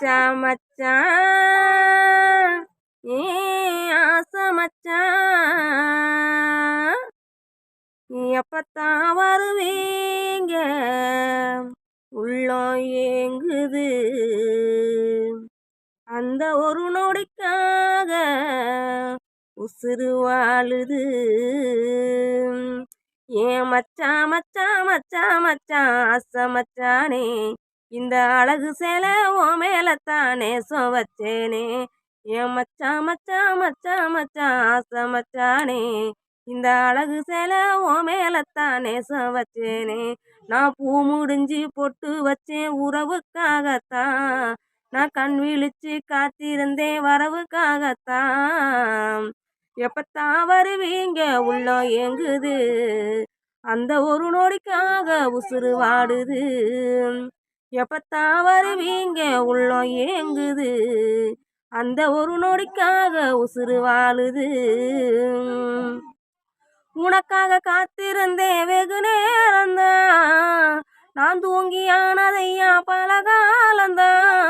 மச்சான் மச்சான் ஏ ஆசை மச்சான் எப்பத்தான் வருவீங்க? உள்ளம் ஏங்குது. அந்த ஒரு நொடிக்காக உசுறு வாழுது. ஏன் மச்சான் மச்சான் மச்சான் மச்சான் ஆசை மச்சானே. இந்த அழகு சேலை ஓ மேலத்தானே வச்சேனே ஏன் மச்சான் மச்சா மச்சா மச்சான் ஆசை மச்சானே. இந்த அழகு சேலை ஓ மேலத்தானே வச்சேனே நான் பூ முடிஞ்சு பொட்டு வச்சேன் உறவுக்காகத்தான். நான் கண் விழிச்சு காத்திருந்தேன் வரவுக்காகத்தான். எப்பத்தான் வருவீங்க உள்ளம் ஏங்குது. அந்த ஒரு நொடிக்காக உசுறு வாடுது. எப்பத்தான் வருவீங்க? உள்ளம் ஏங்குது. அந்த ஒரு நொடிக்காக உசுறு வாழுது. உனக்காக காத்திருந்தேன் வெகு நேரம்தான். நான் தூங்கியானதையா பல காலந்தான்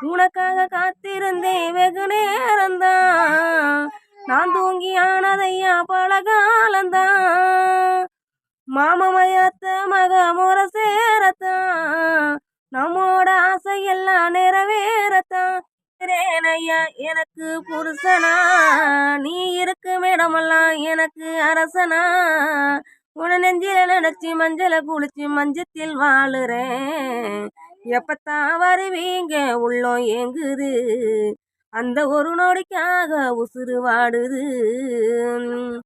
உனக்காக காத்திருந்தேன் வெகு நேரம்தான். நான் தூங்கியானதையா பல காலந்தான் மாமமையாத்த மக முறை சேரத்தான் நம்மோட ஆசையெல்லாம் நிறைவேறத்தான். ஐயா எனக்கு புருஷனா. நீ இருக்கும் இடமெல்லாம் எனக்கு அரசனா. உன நெஞ்சில நினைச்சி மஞ்சளை குளிச்சு மஞ்சத்தில் வாழுறேன். எப்பத்தான் வருவீங்க? உள்ளம் ஏங்குது. அந்த ஒரு நொடிக்காக உசுறு வாடுது.